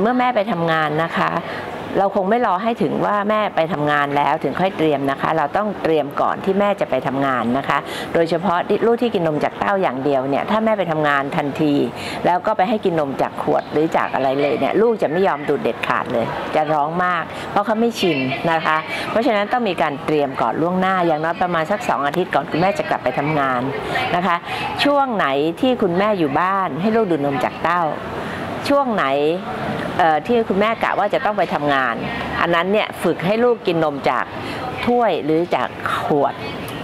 เมื่อแม่ไปทำงานนะคะ เราคงไม่รอให้ถึงว่าแม่ไปทำงานแล้วถึงค่อยเตรียมนะคะ เราต้องเตรียมก่อนที่แม่จะไปทำงานนะคะ โดยเฉพาะลูกที่กินนมจากเต้าอย่างเดียวเนี่ยถ้าแม่ไปทำงานทันที แล้วก็ไปให้กินนมจากขวดหรือจากอะไรเลยเนี่ยลูกจะไม่ยอมดูดเด็ดขาดเลย จะร้องมาก เพราะเขาไม่ชินนะคะ เพราะฉะนั้นต้องมีการเตรียมก่อนล่วงหน้าอย่างน้อยประมาณสักสองอาทิตย์ก่อนคุณแม่จะกลับไปทำงานนะคะ ช่วงไหนที่คุณแม่อยู่บ้านให้ลูกดูดนมจากเต้าช่วงไหน ที่คุณแม่กะว่าจะต้องไปทำงาน อันนั้นเนี่ยฝึกให้ลูกกินนมจากถ้วยหรือจากขวด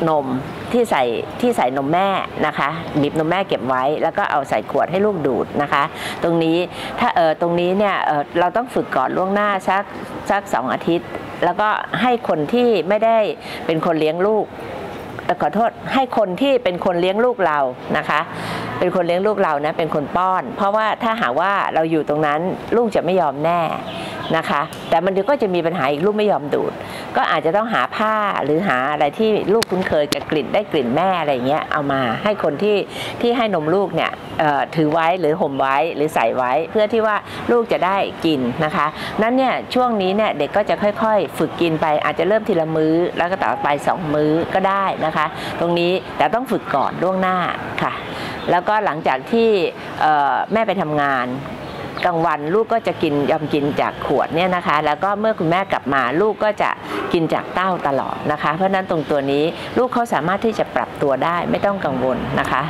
นมที่ใส่ที่ใส่นมแม่นะคะบีบนมแม่เก็บไว้ แล้วก็เอาใส่ขวดให้ลูกดูดนะคะ ตรงนี้ถ้าเออตรงนี้เนี่ยเออเราต้องฝึกก่อนล่วงหน้าสักสักสองอาทิตย์ แล้วก็ให้คนที่ไม่ได้เป็นคนเลี้ยงลูก ขอโทษให้คนที่เป็นคนเลี้ยงลูกเรานะคะ เป็นคนเลี้ยงลูกเรานะเป็นคนป้อน เพราะว่าถ้าหาว่าเราอยู่ตรงนั้นลูกจะไม่ยอมแน่นะคะ แต่มันก็จะมีปัญหาอีกลูกไม่ยอมดูด ก็อาจจะต้องหาผ้าหรือหาอะไรที่ลูกคุ้นเคยกับกลิ่นได้กลิ่นแม่อะไรเงี้ยเอามาให้คนที่ที่ให้นมลูกเนี่ยถือไว้หรือห่มไว้หรือใส่ไว้เพื่อที่ว่าลูกจะได้กินนะคะ นั้นเนี่ยช่วงนี้เนี่ยเด็กก็จะค่อยๆ ฝึกกินไปอาจจะเริ่มทีละมื้อ แล้วก็ต่อไปสองมื้อก็ได้นะคะ ตรงนี้แต่ต้องฝึกก่อนล่วงหน้าค่ะ แล้วก็หลังจากที่แม่ไปทำงาน กลางวันลูกก็จะกินยอมกินจากขวดเนี่ยนะคะ แล้วก็เมื่อคุณแม่กลับมาลูกก็จะกินจากเต้าตลอดนะคะ เพราะฉะนั้นตรงตัวนี้ลูกเขาสามารถที่จะปรับตัวได้ไม่ต้องกังวลนะคะ